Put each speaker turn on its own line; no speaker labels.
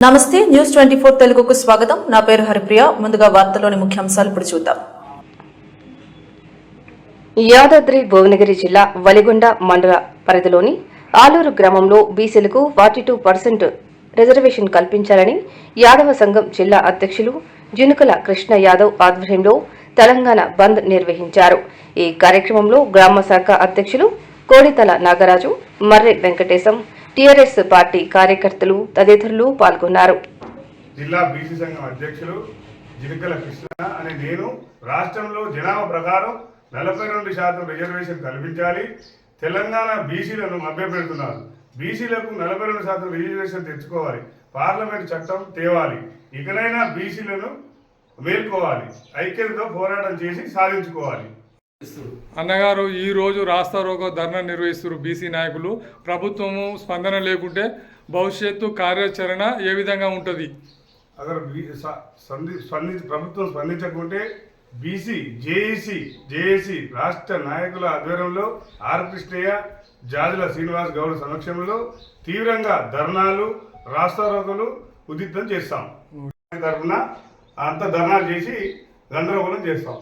నమస్తే news twenty four తెలుగుకు స్వాగతం. నా పేరు హరిప్రియ. ముందుగా వార్తలోని ముఖ్యాంశాలు ఇప్పుడు చూద్దాం.
యాదాద్రి భువనగిరి జిల్లా వలిగొండ మండల పరిధిలోని ఆలూరు గ్రామంలో బీసీలకు ఫార్టీ టూ పర్సెంట్ రిజర్వేషన్ కల్పించాలని యాదవ సంఘం జిల్లా అధ్యక్షులు జునుకల కృష్ణ యాదవ్ ఆధ్వర్యంలో తెలంగాణ బంద్ నిర్వహించారు. ఈ కార్యక్రమంలో గ్రామ శాఖ అధ్యక్షులు కోడితల నాగరాజు మర్రి వెంకటేశం టీఆర్ఎస్ పార్టీ కార్యకర్తలు తదితరులు పాల్గొన్నారు.
జిల్లా బీసీ సంఘం అధ్యక్షులు జిలికల కృష్ణ అనే నేను రాష్ట్రంలో జనాభా ప్రకారం నలభై రెండు శాతం రిజర్వేషన్ కల్పించాలి. తెలంగాణ బీసీలను మభ్యపెడుతున్నారు. బీసీలకు నలభై రెండు శాతం రిజర్వేషన్ తెచ్చుకోవాలి. పార్లమెంట్ చట్టం తేవాలి. ఇకనైనా బీసీలను మేల్కోవాలి. ఐక్యతతో పోరాటం చేసి సాధించుకోవాలి.
అన్నగారు ఈ రోజు రాస్తా రోకో ధర్నా నిర్వహిస్తున్నారు బీసీ నాయకులు. ప్రభుత్వము స్పందన లేకుంటే భవిష్యత్తు కార్యాచరణ ఏ విధంగా ఉంటుంది?
అగర్ స్పంది- ప్రభుత్వం స్పందించకుంటే బీసీ జేఏసీ జేఏసీ రాష్ట్ర నాయకుల ఆధ్వర్యంలో ఆర్ కృష్ణయ్య జాజుల శ్రీనివాస్ గౌడ్ సమక్షంలో తీవ్రంగా ధర్నాలు రాస్తారోకలు ఉద్రిక్తం చేస్తాం. తరఫున అంత ధర్నాలు చేసి గందరగోళం చేస్తాం.